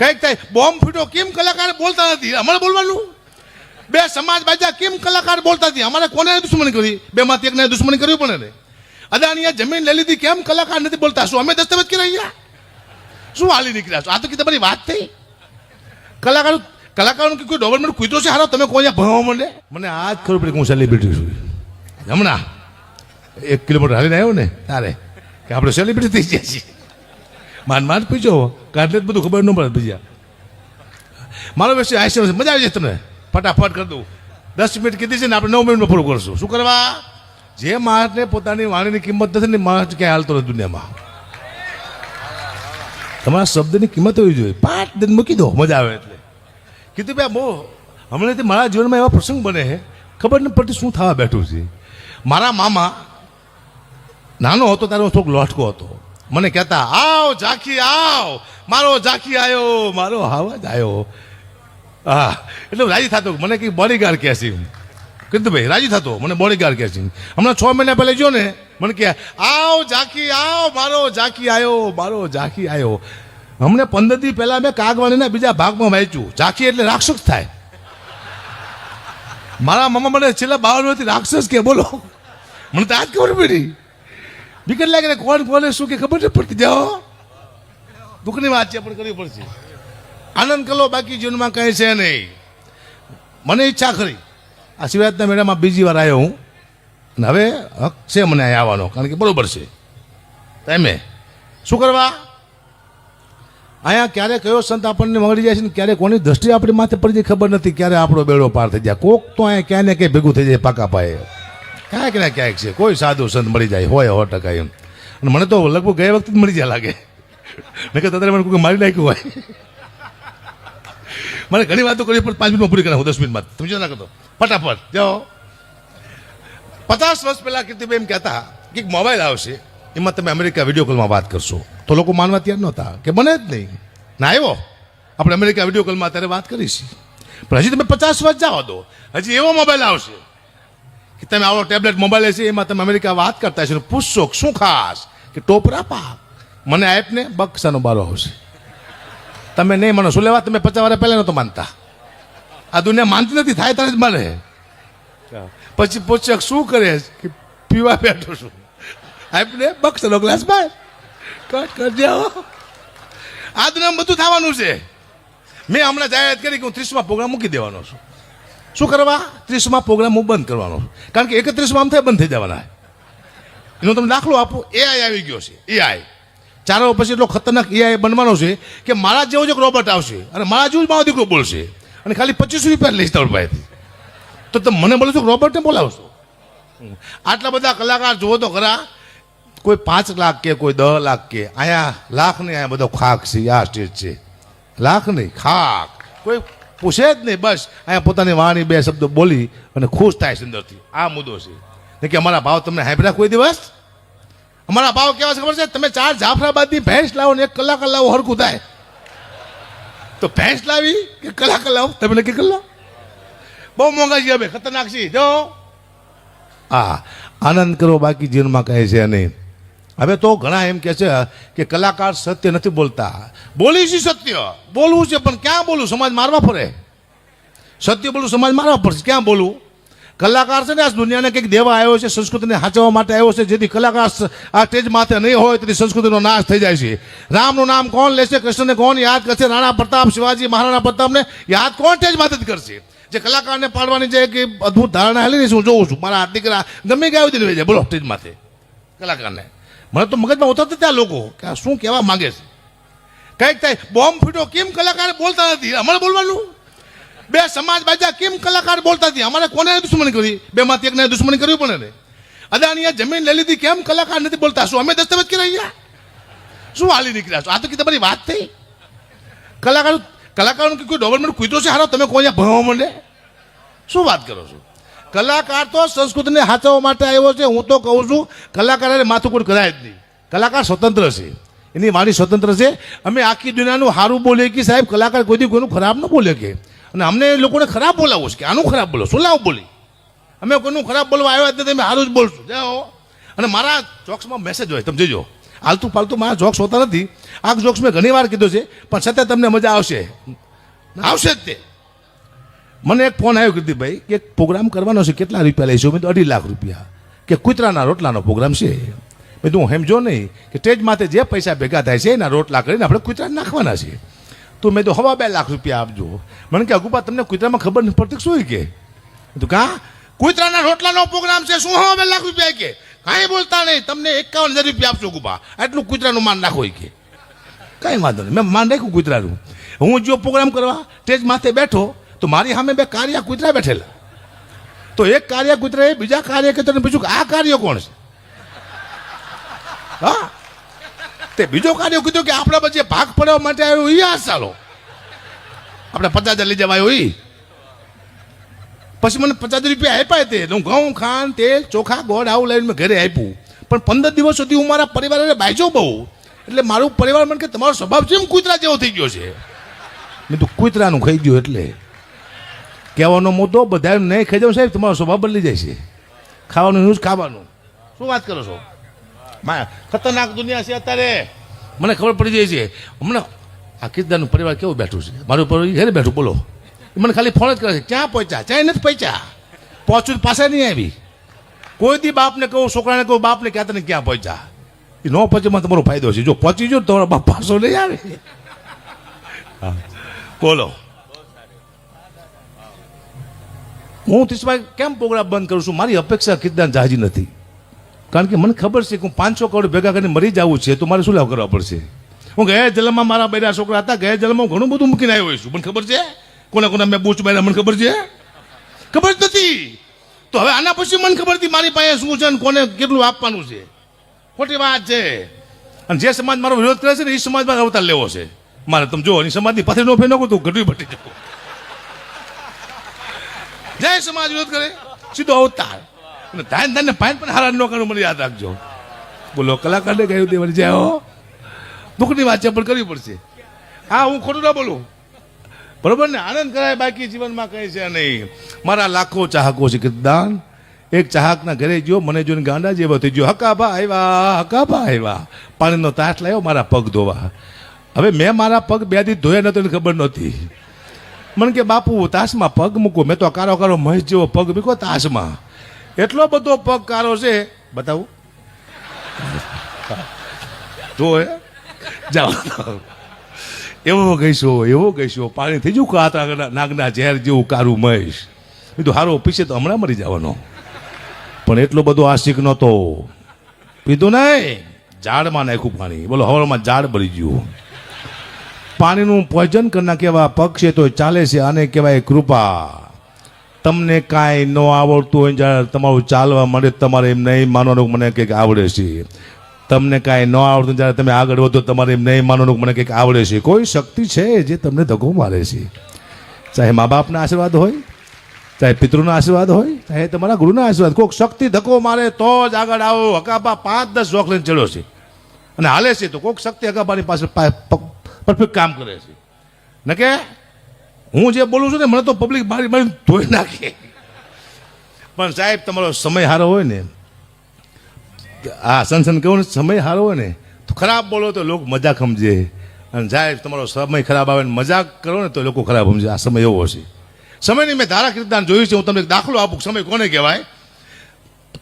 કંઈક થાય બોમ્બ ફૂટ્યો કેમ કલાકાર બોલતા નથી? અમારે બોલવાનું? બે સમાજ બાજા કેમ કલાકાર બોલતા નથી? અમારે કોને દુશ્મની કરી? બે માંથી એકને દુશ્મની કરવી પડે ને અદાણીએ જમીન લઈ લીધી કેમ કલાકાર નથી બોલતા? શું અમે દસ્તાવેજ કરી રહ્યા શું હાલી નીકળ્યા છો? આ તો કે તમારી વાત થઈ. કલાકાર કલાકારો કે કોઈ ગવર્મેન્ટ કૂતરો છે? હારો તમે કોઈ ભણવા માંડે? મને આ જ ખબર પડી હું સેલિબ્રિટી છું. હમણાં? એક કિલોમીટર હાલીને આવ્યો ને? તારે? કે આપણે સેલિબ્રિટી થઈ ગયા છીએ. માન જ પૂછો કાઢલે જ બધું ખબર ન પડે બીજા. મારો આશય છે. મજા આવી જાય તમને. ફટાફટ કરી દઉં. દસ મિનિટ કીધી છે ને આપણે નવ મિનિટમાં પૂરું કરશું. શું કરવા? જે માણસને પોતાની વાણીની કિંમત નથી ને માણસ ક્યાંય હાલતો નથી દુનિયામાં. તમારા શબ્દની કિંમત હોવી જોઈએ. પાંચ દિન મૂકી દો. મજા આવે એટલે. કીધું ભાઈ બહુ હમણાંથી મારા જીવનમાં એવા પ્રસંગ બને છે. ખબર ન પડતી શું થવા બેઠું છે. મારા મામા નાનો હતો, ત્યારે હું થોડોક લોટકો હતો. મને કહેતા, આવ ઝાંખી, આવ! મારો ઝાંખી આવ્યો મારો આવાજ આવ્યો હા એટલે રાજી થતો, મને કંઈક બોડીગાર્ડ કહે છે કીધું ભાઈ રાજી થતો, મને બોડીગાર્ડ કહે છે હમણાં છ મહિના પહેલા જો ને, મને કહે, આવ ઝાંખી, આવ! મારો ઝાંખી આવ્યો મારો ઝાંખી આવ્યો હમણે પંદર દી પહેલા મેં કાગવાણીના બીજા ભાગમાં વાંચ્યું, ઝાંખી એટલે રાક્ષસ થાય. મારા મામા મને છેલ્લા બાવન વર્ષથી રાક્ષસ કે, બોલો. મને તો આજ ખબર પડી. વિકટ લાગે કોણ કોને શું કે ખબર નથી પડતી. જાઓ. દુઃખની વાત છે, પણ કરવી પડશે. આનંદ કરો બાકી જીવનમાં કંઈ છે નહીં. મને ઈચ્છા ખરી. આ શિવરાજના મેળામાં બીજી વાર આવ્યો હું. અને હવે હક છે મને અહીં આવવાનો, કારણ કે બરોબર છે. ટાઈમે શું કરવા? અહીંયા ક્યારે કયો સંત આપણને મળી જાય છે ને ક્યારે કોની દ્રષ્ટિ આપણી માથે પડી જાય ખબર નથી. ક્યારે આપણો બેડો પાર થઈ જાય. કોક તો અહીંયા ક્યાંય ને ક્યાંય ભેગું થઈ જાય પાકા પાયે. ક્યાંક ને ક્યાંક છે? કોઈ સાધુ સંત મળી જાય, હોય સો ટકા એમ. અને મને તો લગભગ ગયા વખતે મળી જાય લાગે. મેં કે તારે મને કોઈ મારી નાખ્યું હોય? મને ઘણી વાતો કરી, પણ પાંચ મિનિટમાં પૂરી કરાવું, દસ મિનિટમાં. તમે જો ના કરતો ફટાફટ, જાઓ. પચાસ વર્ષ પહેલાં કીર્તિભાઈ એમ કહેતા કે મોબાઈલ આવશે, એમાં તમે અમેરિકા વીડિયો કોલમાં વાત કરશો. તો લોકો માનવા તૈયાર નહોતા, કે બને જ નહીં. ના આવ્યો. આપણે અમેરિકા વીડિયો કોલમાં અત્યારે વાત કરીશ. પણ હજી તમે પચાસ વર્ષ જાઓ દો. હજી એવો મોબાઈલ આવશે. કે તમે આવો ટેબ્લેટ મોબાઈલ છે એમાં તમે અમેરિકા વાત કરતા છો ને પૂછશો શું ખાસ? કે ટોપરા પા મને આપને બક્ષાનો બારો આવશે. તમે નહીં માનો. શું લેવા? તમે પચાસ વર્ષ પહેલા નતો માનતા. આ દુનિયા માનતી નથી. થાય ત્યારે જ માને. પછી પૂછશે શું કરે કે પીવા બેઠો છું. આપને બક્ષાનો ગ્લાસ બાય કટ કરજે. આ દુનિયામાં બધું થવાનું છે. મેં હમણાં જાહેરાત કરી કે હું ત્રીસમાં પ્રોગ્રામ મૂકી દેવાનો છું. શું કરવા? ત્રીસમાં પ્રોગ્રામ હું બંધ કરવાનો. કારણ કે એકત્રીસમાં આમ થાય બંધ થઈ જવાના. એનો તમે દાખલો આપો. એઆઈ આવી ગયો છે. એઆઈ ચાર પછી એટલો ખતરનાક એઆઈ બનવાનો છે કે મારા જેવો જ રોબોટ આવશે અને મારા જેવું જ મારો દીકરો બોલશે. અને ખાલી પચીસ રૂપિયા લઈશ તમારી પાસેથી. તો તમે મને બોલો છો રોબોટને બોલાવશો? આટલા બધા કલાકાર જુઓ તો ખરા, કોઈ પાંચ લાખ કે કોઈ દસ લાખ કે, અહીંયા લાખ નહીં અહીંયા બધો ખાક છે, આ સ્ટેજ છે. લાખ નહીં, ખાક. કોઈ પૂછે જ નહીં, બસ. અહીંયા પોતાની વાણી બે શબ્દો બોલી અને ખુશ થાય છે અંદરથી આ મુદ્દો છે. ને કે અમારા ભાવ તમને હાંભળ્યા કોઈ દિવસ? અમારા ભાવ કેવા છે ખબર છે? તમે ચાર જાફરાબાદની ભેંસ લાવો ને એક કલાક લાવો હરકું થાય. તો ભેંસ લાવી કે કલાક લાવો? તમે નક્કી કરી બહુ મોંઘા છે હવે ખતરનાક છે જો. હા, આનંદ કરો, બાકી જીવનમાં કહે છે નહીં. હવે તો ઘણા એમ કહે છે કે કલાકાર સત્ય નથી બોલતા. બોલી છે સત્ય. બોલવું છે, પણ ક્યાં બોલું? સમાજ મારવા ફરે. સત્ય બોલું સમાજ મારવા પડશે ક્યાં બોલવું કલાકાર છે ને આ દુનિયાને કંઈક દેવા આવ્યો છે, સંસ્કૃતિને સાચવવા માટે આવ્યો છે, જેથી કલાકાર આ સ્ટેજ માથે નહીં હોય, તેથી સંસ્કૃતિનો નાશ થઈ જાય છે. રામનું નામ કોણ લેશે? કૃષ્ણને કોણ યાદ કરશે? રાણા પ્રતાપ શિવાજી, મહારાણા પ્રતાપને યાદ કોણ સ્ટેજ માથે જ કરશે? જે કલાકારને પાડવાની જે એક અદ્ભુત ધારણા હેલી રહી છે, હું જોઉં છું. મારા દીકરા ગમે ગયા દીધી જાય બોલો, સ્ટેજ માથે. કલાકારને. મને તો મગજમાં ઉતરતા ત્યાં લોકો કે આ શું કહેવા માંગે છે? કંઈક થાય, બોમ્બ ફૂટ્યો, કેમ કલાકાર બોલતા નથી? અમારે બોલવાનું? બે સમાજ બાજા કેમ કલાકાર બોલતા નથી? અમારે કોને દુશ્મની કરી? બે માંથી એકને દુશ્મની કરવી પડે ને. અદાણીએ જમીન લઈ લીધી, કેમ કલાકાર નથી બોલતા? શું અમે દસ્તાવેજ કરી રહ્યા શું હાલી નીકળ્યા છો? આ તો કે તમારી વાત થઈ. કલાકાર કલાકારો કે કોઈ ગવર્મેન્ટ કૂતરો છે? હારો તમે કોઈ ભણવા માંડે? શું વાત કરો છો? કલાકાર તો સંસ્કૃતિને સાચવવા માટે આવ્યો છે, હું તો કહું છું કલાકારે માથુકૂટ કરાય જ નહીં. કલાકાર સ્વતંત્ર છે. એની વાણી સ્વતંત્ર છે. અમે આખી દુનિયાનું સારું બોલીએ કે સાહેબ, કલાકાર કોઈ દી કોઈનું ખરાબ ન બોલે કે. અને અમને લોકોને ખરાબ બોલાવો છે કે આનું ખરાબ બોલો, શું લાવ બોલી? અમે કોઈનું ખરાબ બોલવા આવ્યા જ નથી, અમે સારું જ બોલશું. જાઓ. અને મારા ચોક્સમાં મેસેજ હોય, તમે જોજો. આલતું પાલતું મારા જોક્સ હોતા નથી. આ જોક્સ મેં ઘણી વાર કીધું છે, પણ છતાં તમને મજા આવશે. આવશે જ તે. મને એક ફોન આવ્યો કીર્તિભાઈ કે એક પ્રોગ્રામ કરવાનો છે, કેટલા રૂપિયા લઈશું? મેં તો અઢી લાખ રૂપિયા. કે કૂતરાના રોટલાનો પ્રોગ્રામ છે. મેં તું હેમજો નહીં, કે સ્ટેજ માથે જે પૈસા ભેગા થાય છે, એના રોટલા કરીને આપણે કૂતરા નાખવાના છે. તો મેં તો હવા બે લાખ રૂપિયા આપજો. મને કે, અગુપા, તમને કૂતરામાં ખબર નથી પડતી શું કે? તો કા? કૂતરાના રોટલાનો પ્રોગ્રામ છે, શું હવા બે લાખ રૂપિયા કે? કાંઈ બોલતા નહીં, તમને એકાવન હજાર રૂપિયા આપશો ગુપા આટલું કૂતરાનું માન નાખો કે. કાંઈ વાંધો નહીં, મેં માન રાખ્યું કૂતરાનું. હું જો પ્રોગ્રામ કરવા સ્ટેજ માથે બેઠો તો મારી સામે બે કાર્યા કૂતરા બેઠેલા. તો એક કાર્ય કૂતરાએ બીજા કાર્ય કૂતરાને પૂછ્યું કે આ કાર્ય કોણ છે? હા? તે બીજો કાર્ય કીધું કે આપણા પછી ભાગ પડવા માટે આવ્યો એ આ ચાલો આપણે પચાસ લઈ જવાયો એ પછી મને પચાસ રૂપિયા આપ્યા તે. હું ઘઉં, ખાંડ, તેલ, ચોખા, ગોળ આવું લઈને મેં ઘરે આપ્યું. પણ પંદર દિવસ સુધી હું મારા પરિવારને બાજો બહુ. એટલે મારું પરિવાર મને કે તમારો સ્વભાવ કેમ કૂતરા જેવો થઈ ગયો છે? મેં તો કૂતરાનું ખાઈ ગયું એટલે. કહેવાનો મુદ્દો બધા નહીં ખાઈ જાવ સાહેબ તમારો સ્વભાવ બદલી જાય છે. ખાવાનું ન્યૂઝ ખાવાનું. શું વાત કરો છો? ખતરનાક દુનિયા છે અત્યારે. મને ખબર પડી જાય છે હમણાં આ કિરદારનું પરિવાર કેવું બેઠું છે? મારું પરિવાર ઘરે બેઠું બોલો. મને ખાલી ફોન જ કરે છે ક્યાં પહોંચ્યા? ક્યાંય નથી પહોંચ્યા? પહોંચ્યું પાસે નહીં આવી. કોઈ દી બાપને કહું છોકરાને કહું બાપને ક્યાં તને ક્યાં પહોંચ્યા? એ ન પહોંચેમાં તમારો ફાયદો છે. જો પહોંચી જો તમારા બાપ પાછો લઈ આવે. બોલો. હું તીસભાઈ કેમ પ્રોગ્રામ બંધ કરું છું? મારી અપેક્ષા કિરદાર જાજી નથી. કારણ કે મને ખબર છે કે હું પાંચસો કરોડ ભેગા કરીને મરી જવું છે, તો મારે શું લાવ કરવા પડશે? હું ગયા જન્મમાં મારા બેરા છોકરા હતા, ગયા જન્મમાં હું ઘણું બધું મૂકીને આવ્યો છું. મને ખબર છે? કોને કોને મેં બૂચ માર્યા, મને ખબર છે? ખબર જ નથી. તો હવે આના પછી મને ખબર હતી મારી પાસે શું છે અને કોને કેટલું આપવાનું છે. ખોટી વાત છે. અને જે સમાજ મારો વિરોધ કરે છે ને એ સમાજમાં અવતાર લેવો છે. મારે તમે જો એ સમાજની પાછળ નો ફેર નાખો તો ઘટવી બટી જવું. જય સમાજ વિરોધ કરે, સીધો અવતાર. અને ધાન ધાન પાન પણ હારા ન કરવું મને યાદ રાખજો. બોલો, કલાકારને કહ્યું તે જય હો. દુઃખની વાત પણ કરવી પડશે. હા, હું ખોટું ના બોલું. બરોબર ને? આનંદ કરાય બાકી જીવનમાં કહે છે નહીં. મારા લાખો ચાહકો છે કીર્દાન એક ચાહકના ઘરે ગયો મને જોઈને ગાંડા જેવો થઈ ગયો હકાભા આવ્યા હકાભા આવ્યા. પાણીનો તાસ લાવ્યો મારા પગ ધોવા. હવે મેં મારા પગ બે દી ધોયા નતો ખબર નહોતી. મને કે, બાપુ તાસમાં પગ મૂકો. મેં તો કારો કારો મહેશ જેવો પગ મૂકો તાસમાં એટલો બધો પગ કારો છે. બતાવું? તો હે. જાઓ. એવો ગઈશો એવો ગઈશો. પાણી થઈ જવું કાતા નાગના ઝેર જેવું કારું મહેશ. કીધું, હારો પીશે તો હમણાં મરી જવાનો. પણ એટલો બધો આશિક નહોતો. પીધું નહીં. ઝાડમાં નાખ્યું પાણી. બોલો હવામાં ઝાડ બળી ગયું. પાણીનું પોઈઝન કરના કેવા પગ છે તો ચાલે છે. આને કહેવાય કૃપા. તમને કાંઈ ન આવડતું હોય જ્યારે તમારું ચાલવા મળે તમારે એમ નહીં માનવાનું મને કંઈક આવડે છે. તમને કાંઈ ન આવડતું જ્યારે તમે આગળ વધો તમારે એમ નહીં માનવાનું મને કંઈક આવડે છે. કોઈ શક્તિ છે જે તમને ધક્કો મારે છે. ચાહે મા બાપના આશીર્વાદ હોય, ચાહે પિતૃના આશીર્વાદ હોય, ચાહે તમારા ગુરુના આશીર્વાદ. કોઈક શક્તિ ધક્કો મારે તો જ આગળ આવો. હકાબા પાંચ દસ જોખ લઈને ચડ્યો છે. અને હાલે છે તો કોઈક શક્તિ હકાબાની પાસે પરફેક્ટ કામ કરે છે. ન કે, હું જે બોલું છું ને, મને તો પબ્લિક મારી મારી ધોઈ નાખે. પણ સાહેબ, તમારો સમય સારો હોય ને, આ સંસન કહું ને, સમય સારો હોય ને, તો ખરાબ બોલો તો લોકો મજાક સમજે. અને સાહેબ, તમારો સમય ખરાબ આવે ને, મજાક કરો ને, તો લોકો ખરાબ સમજે. આ સમય એવો છે. સમયની મેં ધારા કીર્તિદાન જોયું છે, હું તમને દાખલો આપું, સમય કોને કહેવાય?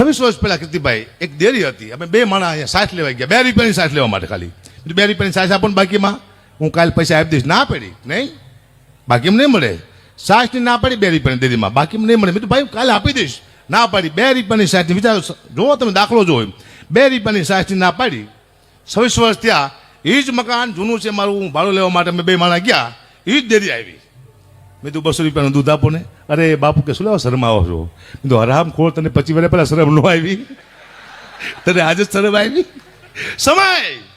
છવ્વીસ વર્ષ પહેલા કીર્તિભાઈ એક દેરી હતી. અમે બે માણા અહીંયા સાથ લેવા ગયા. બે રૂપિયાની સાથ લેવા માટે ખાલી. બે રૂપિયાની સાઠ આપો ને બાકીમાં. હું કાલે પૈસા આપી દઈશ. ના પડી, નહીં? બાકી નહીં મળે. સાસની ના પડી, બે રૂપિયાની ડેરીમાં બાકી નહીં મળે. મેં ભાઈ કાલે આપી દઈશ. ના પાડી. બે રૂપિયાની સાસની વિચારો જુઓ તમે દાખલો જોવો બે રૂપિયાની સાસની ના પાડી. છવ્વીસ વર્ષ થયા. એ જ મકાન જૂનું છે મારું. હું ભાડું લેવા માટે અમે બે માણા ગયા. એ જ ડેરી આવી. મેં તો બસો રૂપિયાનું દૂધ આપો ને. અરે, બાપુ, કે શું લેવા? શરમ આવો છો? મેં તો હરામ ખોળ તને પચી વર્ષ પહેલાં શરમ ન આવી. તને આજે શરમ આવી? સમય!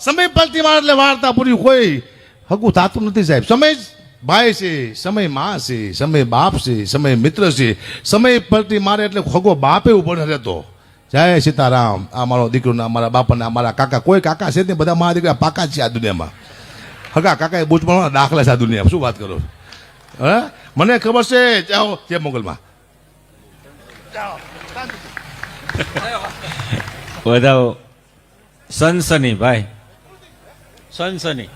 સમય પલટી મારે એટલે વાર્તા પૂરી કોઈ હકું થતું નથી સાહેબ. સમય ભાઈ છે, સમયમાં છે, સમય બાપ છે, સમય મિત્ર છે. સમય પલટી મારે એટલે હગો બાપે ઊભો રહેતો. જય સીતારામ. આ મારો દીકરો અમારા બાપા ને અમારા કાકા. કોઈ કાકા છે ને બધા મારા દીકરા પાકા છે આ દુનિયામાં. હગા કાકા એ બુચમાં દાખલા છે આ દુનિયામાં. શું વાત કરો હે? મને ખબર છે, જાઓ, જે મોગલમાં. વધાવો સનસની ભાઈ સનસની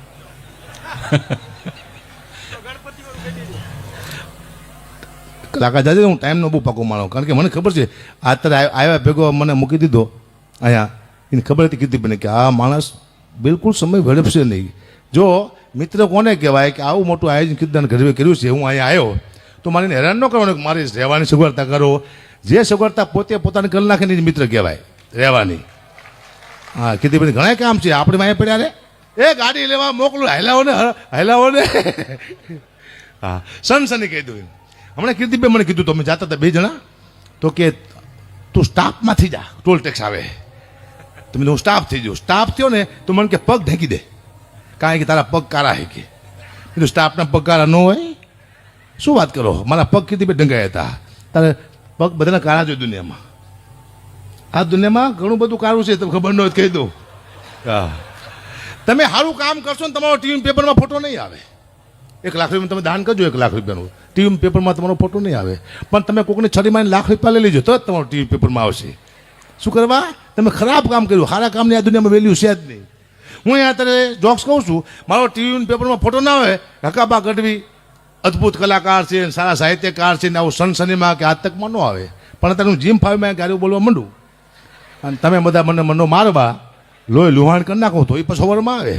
કાકા દાદી હું ટાઈમનો બહુ પાકો માણો, કારણ કે મને ખબર છે અત્યારે આવ- આવ્યા ભેગો મને મૂકી દીધો, અહીંયા. એને ખબર હતી કીધી મને કે આ માણસ બિલકુલ સમય વેડપશે નહીં. જો મિત્ર કોને કહેવાય કે આવું મોટું આયોજન કીર્તન ગઢવે કર્યું છે, હું અહીંયા આવ્યો, તો મારે હેરાન ન કરવાનું કે મારી રહેવાની સગવડતા કરો. જે સગવડતા પોતે પોતાની કરી નાખે મિત્ર કહેવાય, રહેવાની. હા, કીધી ઘણા કામ છે. આપણે અહીંયા પડ્યા રે? એ ગાડી લેવા મોકલું હાલાવો ને ને હા સનસની કહી દઉં હમણાં કીર્તિભાઈ મને કીધું, તમે જાતા હતા બે જણા? તો કે, તું સ્ટાફમાંથી જા, ટોલ ટેક્સ આવે. તમે હું સ્ટાફ થઈ જાઉં સ્ટાફ થયો ને, તો મને કે, પગ ઢેંકી દે. કારણ કે, તારા પગ કારા હે કે. કીધું, સ્ટાફના પગ કારા ન હોય? શું વાત કરો? મારા પગ કીર્તિભાઈ ઢંગાયા હતા. તારે પગ બધાના કારા જોઈએ દુનિયામાં. આ દુનિયામાં ઘણું બધું કારું છે, તમને ખબર ન હોય કહી દઉં. હા. તમે સારું કામ કરશો ને તમારો ટીવી પેપરમાં ફોટો નહીં આવે. એક લાખ રૂપિયા તમે દાન કરજો, એક લાખ રૂપિયાનું. ટીવી પેપરમાં તમારો ફોટો નહીં આવે. પણ તમે કોકને છડી મારીને લાખ રૂપિયા લઈ લેજો, તો જ તમારો ટીવી પેપરમાં આવશે. શું કરવા? તમે ખરાબ કામ કર્યું. સારા કામની આ દુનિયામાં વેલ્યુ છે જ નહીં. હું અહીંયા અત્યારે જોક્સ કહું છું, મારો ટીવી પેપરમાં ફોટો ના આવે. હકાબા ગઢવી અદ્ભુત કલાકાર છે સારા સાહિત્યકાર છે ને આવું સનસનીમાં કે આ તકમાં ન આવે. પણ અત્યારે હું જીમ ફાવીમાં ગાડીઓ બોલવા માંડું? અને તમે બધા મને મનો મારવા લોહી લુહાણ કરી નાખો, તો એ પછી સવારમાં આવે.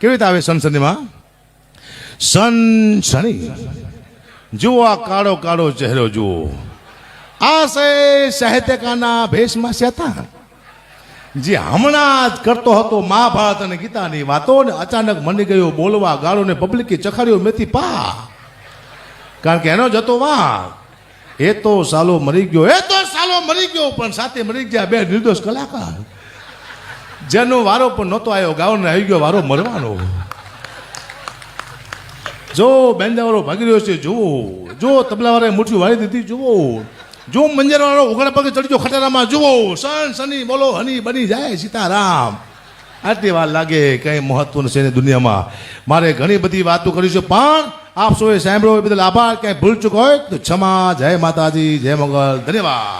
કેવી રીતે આવે સનસનીમાં? સનસની. જુઓ આ કાળો કાળો ચહેરો જુઓ. આ સાહિત્યકારના ભેષમાં હતા જે હમણાં જ કરતો હતો મહાભારત અને ગીતાની વાતો ને અચાનક મની ગયો બોલવા ગાળો ને પબ્લિકે ચખાડ્યો મેથી પા. કારણ કે એનો જતો વાંક. એ તો સાલો મરી ગયો, એ તો સાલો મરી ગયો, પણ સાથે મરી ગયા બે નિર્દોષ કલાકાર. જેનો વારો પણ નહોતો આવ્યો, ગાવાનો આવી ગયો, વારો મરવાનો જો બેન્જાવાળો ભાગી રહ્યો છે, જુઓ, જો તબલાવાળાએ મૂઠ્યું વાળી દીધી, જુઓ, જો મંજરવાળો ઉઘડા પગે ચડી ગયો ખટારામાં, જુઓ, સન, સની, બોલો, હની બની જાય સીતારામ. આટલી વાર લાગે કંઈ મહત્વનું છે ને દુનિયામાં. મારે ઘણી બધી વાતો કરી છે, પણ આપ સૌએ સાંભળ્યો એ બદલ આભાર. ક્યાંય ભૂલ ચૂક હોય તો ક્ષમા, જય માતાજી, જય મંગલ, ધન્યવાદ.